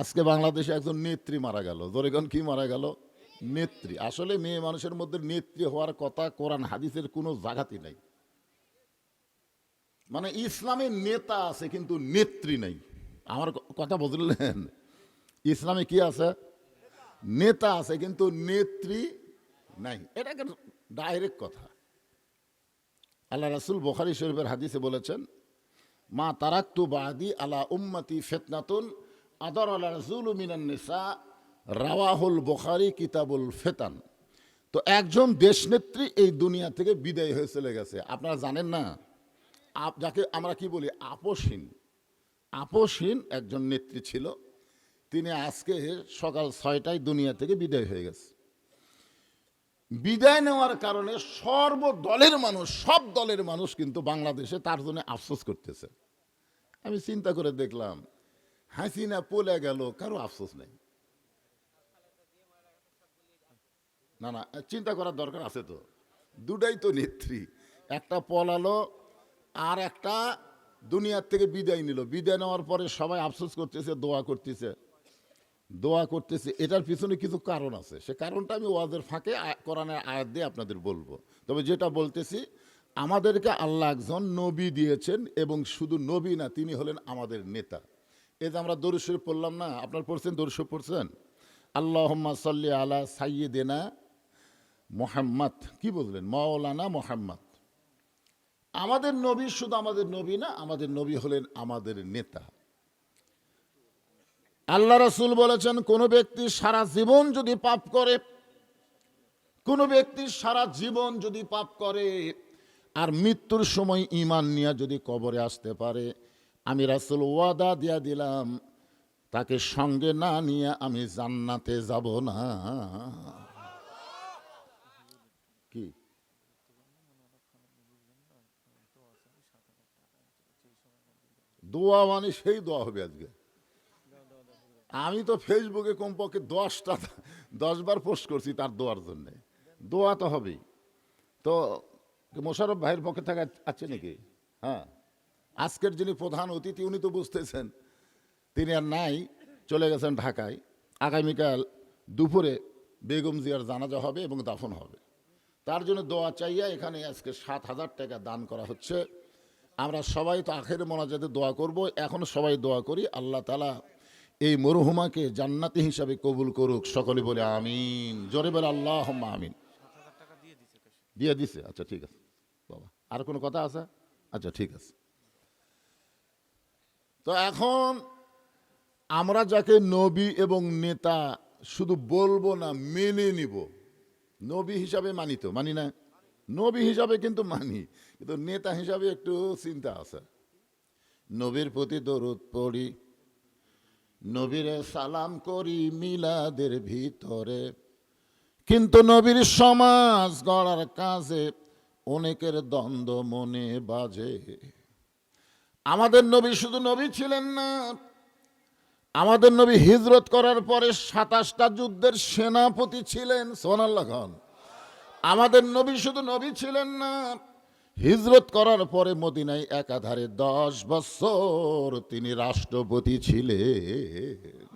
আজকে বাংলাদেশে একজন নেত্রী মারা গেল। জোরেগন কি মারা গেল? নেত্রী। আসলে মেয়ে মানুষের মধ্যে নেত্রী হওয়ার কথা কোরআন হাদিসের কোনো জাগাতি নাই। মানে ইসলামে নেতা আছে কিন্তু নেত্রী নাই। আমার কথা বুঝলেন? ইসলামে কি আছে? নেতা আছে কিন্তু নেত্রী নাই। এটা একটা ডাইরেক্ট কথা। আল্লাহ রাসুল বোখারি শরীফের হাদিসে বলেছেন, মা তারাক্তু বাদি আলা উম্মতি ফেতনাতুন আদর রাওয়াহুল বোখারি, কিতাবুল ফেতান। তো একজন দেশনেত্রী এই দুনিয়া থেকে বিদায় হয়ে চলে গেছে। আপনারা জানেন না? আপ- যাকে আমরা কি বলি? আপোষহীন আপোষহীন একজন নেত্রী ছিল। তিনি আজকে সকাল ছয়টায় দুনিয়া থেকে বিদায় হয়ে গেছে। বিদায় নেওয়ার কারণে সর্বদলের মানুষ, সব দলের মানুষ কিন্তু বাংলাদেশে তার জন্য আফসোস করতেছে। আমি চিন্তা করে দেখলাম হাসিনা পলে গেল, কারও আফসোস নেই। না না, চিন্তা করার দরকার আছে তো। দুটাই তো নেত্রী, একটা পলালো আর একটা দুনিয়ার থেকে বিদায় নিল। বিদায় নেওয়ার পরে সবাই আফসোস করতেছে, দোয়া করতেছে। দোয়া করতেছে, এটার পিছনে কিছু কারণ আছে। সে কারণটা আমি ওয়াজের ফাঁকে কোরআনের আয়াত দিয়ে আপনাদের বলব। তবে যেটা বলতেছি, আমাদেরকে আল্লাহ একজন নবী দিয়েছেন এবং শুধু নবী না, তিনি হলেন আমাদের নেতা। এই যে আমরা দরুশরীফ পড়লাম না, আপনার পড়ছেন দরুশরীফ পড়ছেন? আল্লাহ সাল্লি আলা সাইয়েদেনা মোহাম্মদ। কি বললেন? মাওলানা মোহাম্মদ। আমাদের নবী শুধু আমাদের নবী না, আমাদের নবী হলেন আমাদের নেতা। আল্লাহ রসুল বলেছেন, কোন ব্যক্তি সারা জীবন যদি পাপ করে, কোন ব্যক্তি সারা জীবন যদি পাপ করে, আর মৃত্যুর সময় ইমান নিয়ে যদি কবরে আসতে পারে আমি রাসুল ওয়াদা দিয়া দিলাম, তাকে সঙ্গে না নিয়ে আমি জান্নাতে যাব না। কি? দোয়া মানে সেই দোয়া হবে আজকে। আমি তো ফেসবুকে কমপক্ষে দশটা, দশবার পোস্ট করছি তার দোয়ার জন্যে। দোয়া তো হবেই। তো মোশারফ ভাইয়ের পক্ষে থাকা আছে নাকি? হ্যাঁ। আজকের যিনি প্রধান অতিথি উনি তো বুঝতেছেন। তিনি আর নাই চলে গেছেন ঢাকায়। আগামীকাল দুপুরে বেগম জিয়ার জানাজা হবে এবং দাফন হবে। তার জন্য দোয়া চাইয়া এখানে আজকে সাত হাজার টাকা দান করা হচ্ছে। আমরা সবাই তো আখের মোনাজাতে দোয়া করব। এখন সবাই দোয়া করি আল্লাহ তালা এই মরহুমাকে জান্নাতি হিসাবে কবুল করুক। সকলে বলে আমিন। জোরে বলে আল্লাহ আমিন। দিয়ে দিছে? আচ্ছা ঠিক আছে। বাবা আর কোনো কথা আছে? আচ্ছা ঠিক আছে। তো এখন আমরা যাকে নবী এবং নেতা শুধু বলব না, মেনে নিব। নবী হিসাবে মানি তো, মানি না? নবী হিসাবে কিন্তু মানি, কিন্তু নেতা হিসাবে একটু চিন্তা আছে। নবীর প্রতি দরুদ পড়ি, নবীরে সালাম করি মিলাদের ভিতরে। কিন্তু নবীর সমাজ গড়ার কাজে অনেকের দ্বন্দ্ব মনে বাজে। আমাদের নবী শুধু নবী ছিলেন না। আমাদের নবী হিজরত করার পরে সাতাশটা যুদ্ধের সেনাপতি ছিলেন সোনাল্লাহ খান আমাদের নবী শুধু নবী ছিলেন না, হিজরত করার পরে মদিনায় একাধারে দশ বছর তিনি রাষ্ট্রপতি ছিলেন।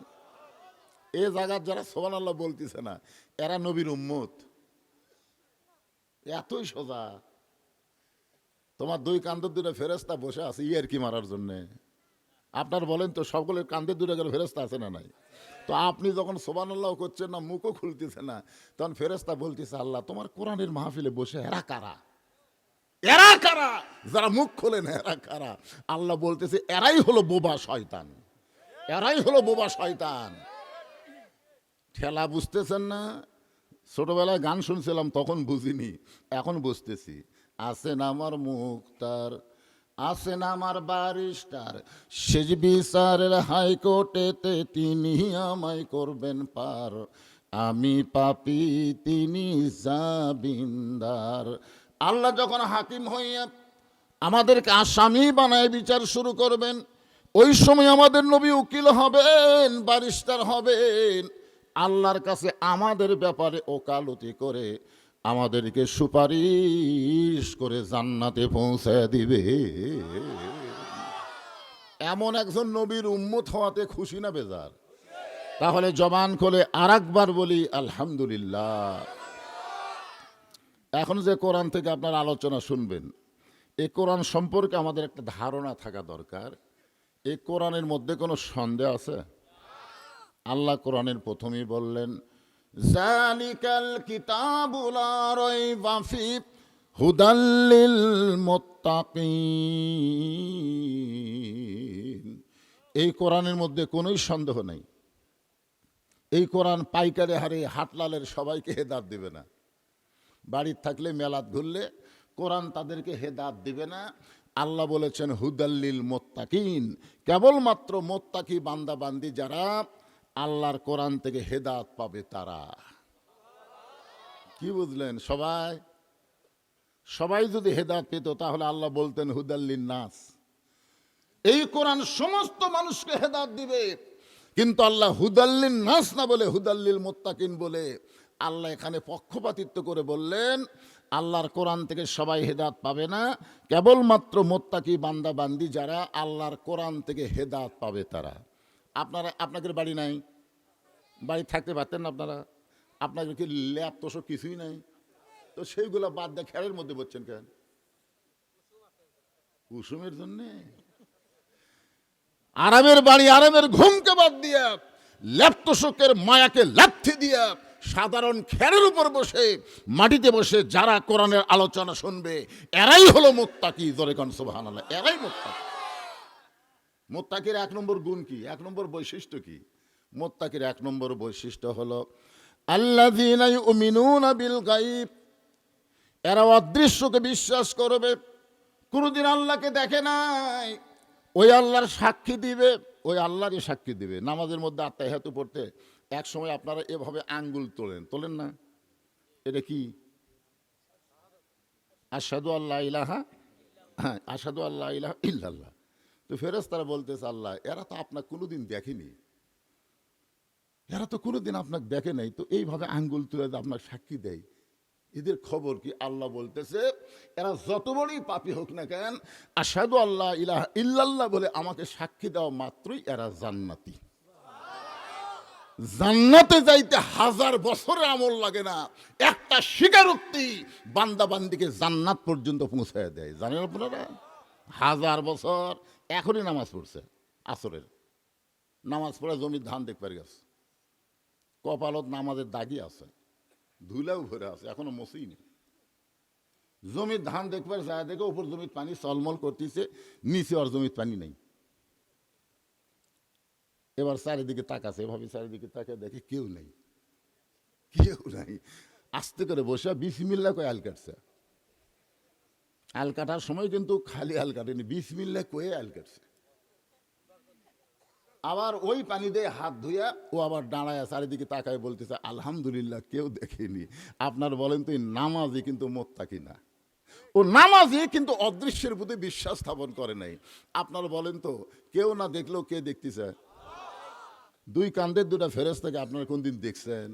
এ জায়গার যারা সোহান আল্লাহ বলতেছে না, এরা নবীর উম্মত। এতই সোজা। তোমার দুই কান্দের দুটো ফেরেস্তা বসে আছে, ইয়ার কি মারার জন্যে? আপনার বলেন তো সকলের কান্দের দুটো গেলে ফেরেস্তা আছে না নাই? তো আপনি যখন সোবানুল্লাহ করছেন না, মুখও খুলতেছে না, তখন ফেরেস্তা বলতেছে, আল্লাহ, তোমার কোরআনের মাহফিলে বসে এরা কারা? এরা কারা? যারা মুখ খোলে না, এরা কারা? আল্লাহ বলতেছে, এরাই হলো বোবা শয়তান। এরাই হলো বোবা শয়তান। ঠেলা বুঝতেছেন না? ছোটবেলায় গান শুনছিলাম, তখন বুঝিনি, এখন বুঝতেছি। আছেন আমার মুক্তার আছেন আমার বারিস্টার সেজ বিচারের হাইকোর্টেতে তিনি আমায় করবেন পার। আমি পাপি, তিনি জাবিন্দার আল্লাহ যখন হাকিম হইয়া আমাদেরকে আসামি বানায় বিচার শুরু করবেন, ওই সময় আমাদের নবী উকিল হবেন, ব্যারিস্টার হবেন। আল্লাহর কাছে আমাদের ব্যাপারে ওকালতি করে আমাদেরকে সুপারিশ করে জান্নাতে পৌঁছে দিবে। এমন একজন নবীর উম্মত হওয়াতে খুশি না বেজার? তাহলে জবান খোলে আর একবার বলি, আলহামদুলিল্লাহ। এখন যে কোরআন থেকে আপনার আলোচনা শুনবেন এই কোরআন সম্পর্কে আমাদের একটা ধারণা থাকা দরকার। এই কোরআনের মধ্যে কোনো সন্দেহ আছে? আল্লাহ কোরআনের প্রথমেই বললেন জালিকাল কিতাবুল রাইবা ফি হুদাল্লিল মুত্তাকিন। এই কোরআনের মধ্যে কোনোই সন্দেহ নেই। এই কোরআন পাইকারি হারে হাটলালের সবাইকে হেদাত দিবে না। বাড়ির থাকলে মেলাত ঘুরলে কোরআন তাদেরকে হেদাত দিবে না। আল্লাহ বলেছেন হুদাল্লিল মোত্তাকিন। কেবলমাত্র মোত্তাকি বান্দা বান্দি যারা আল্লাহর কোরআন থেকে হেদাত পাবে তারা। কি বুঝলেন? সবাই? সবাই যদি হেদাত পেত, তাহলে আল্লাহ বলতেন হুদাল্লিন নাস এই কোরআন সমস্ত মানুষকে হেদাত দিবে। কিন্তু আল্লাহ হুদাল্লিন নাস না বলে হুদাল্লিল মোত্তাকিন বলে আল্লাহ এখানে পক্ষপাতিত্ব করে বললেন, আল্লাহর কোরআন থেকে সবাই হেদাত পাবে না। কেবলমাত্র মোত্তাকি বান্দা বান্দি যারা আল্লাহর কোরআন থেকে হেদাত পাবে তারা। আপনারা, আপনাদের বাড়ি নাই। বাড়ি থাকতে পারতেন না আপনারা। আপনাদের কি ল্যাব তোষক কিছুই নাই? তো সেইগুলো বাদ দিয়ে খেলের মধ্যে বলছেন কেন? কুসুমের জন্যে? আরামের বাড়ি, আরামের ঘুমকে বাদ দিয়া ল্যাপতোষকের মায়াকে লাথি দিয়া সাধারণ খেরের উপর বসে মাটিতে বসে যারা কোরআনের আলোচনা শুনবে, এরাই হলো মোত্তাকি দরেকান সুবাহান এরাই মোত্তাকি। মোত্তাকির এক নম্বর গুণ কি? এক নম্বর বৈশিষ্ট্য কি? মোত্তাকির এক নম্বর বৈশিষ্ট্য হলো আল্লাহ বিল গাইব এরা অদৃশ্যকে বিশ্বাস করবে। কোনোদিন আল্লাহকে দেখে নাই। ওই আল্লাহর সাক্ষী দিবে, ওই আল্লাহরই সাক্ষী দিবে। নামাজের মধ্যে আত্মায় হেতু পড়তে এক সময় আপনারা এভাবে আঙ্গুল তোলেন। তোলেন না। এটা কি? আসাদু আল্লাহ ইলাহা হ্যাঁ আসাদু আল্লাহ ইলাহা ইল্লাল্লাহ। তো ফেরেস তারা বলতেছে, আল্লাহ, এরা তো আপনার কোনোদিন দেখেনি। এরা তো কোনোদিন আপনাকে দেখে নাই। তো এইভাবে আঙ্গুল তুলে আপনার সাক্ষী দেয়। এদের খবর কি আল্লাহ বলতেছে, এরা যত বড়ই পাপি হোক না কেন আসাদু আল্লাহ ইলাহ ইল্লাল্লাহ বলে আমাকে সাক্ষী দেওয়া মাত্রই এরা জান্নাতি। জান্নাতে যাইতে হাজার বছরের আমল লাগে না। একটা স্বীকারোক্তি বান্দাবান্দিকে জান্নাত পর্যন্ত পৌঁছায় দেয়। জানেন আপনারা? হাজার বছর এখনই নামাজ পড়ছে, আসরের। নামাজ পড়ে জমির ধান দেখবার গেছে। কপালত নামাজের দাগি আছে, ধুলাও ভরে আছে, এখনও মসেই নেই। জমির ধান দেখবার যায় দেখে উপর জমির পানি চলমল করতেছে, নিচে আর জমির পানি নেই। এবার চারিদিকে তাকাছে, এভাবে চারিদিকে তাকে দেখে কেউ নেই। কেউ নাই। আস্তে করে বসে বিসমিল্লা কয়ে আল কাটছে। আল কাটার সময় কিন্তু খালি আল কাটেনি। বিসমিল্লা কয়ে আল কাটছে। আবার ওই পানি দিয়ে হাত ধুইয়া ও আবার দাঁড়ায় চারিদিকে তাকায় বলতেছে, আলহামদুলিল্লাহ, কেউ দেখেনি। আপনার বলেন তো নামাজি কিন্তু মোত্তাকি না। ও নামাজি কিন্তু অদৃশ্যের প্রতি বিশ্বাস স্থাপন করে নাই। আপনার বলেন তো, কেউ না দেখলেও কে দেখতেছে? দুই কান্দের দুটা ফেরেস থেকে আপনারা কোনদিন দেখছেন?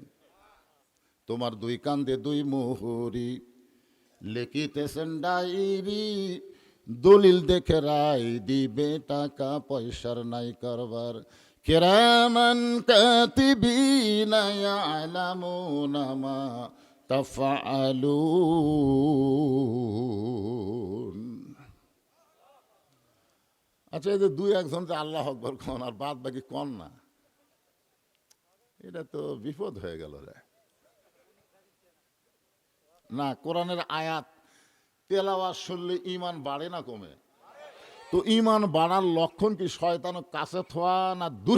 তোমার দুই কান্দে দুই মোহরি লিখিতেছেন ডাইরি দলিল দেখে রায় দিবে টাকা, পয়সার নাই কারবার। কেরামান কাতিবিনা ইয়ালামুনা মা তাফআলুন। আচ্ছা এই যে দুই একজন যে আল্লাহ আকবর কন আর বাদ বাকি কন না, এটা তো বিপদ হয়ে গেল রে। না, কোরআনের আয়াত তেলাওয়া শুনলে ইমান বাড়ে না কমে? তো ইমান বাড়ার লক্ষণ কি শয়তান কাছে থোয়া না দূরে?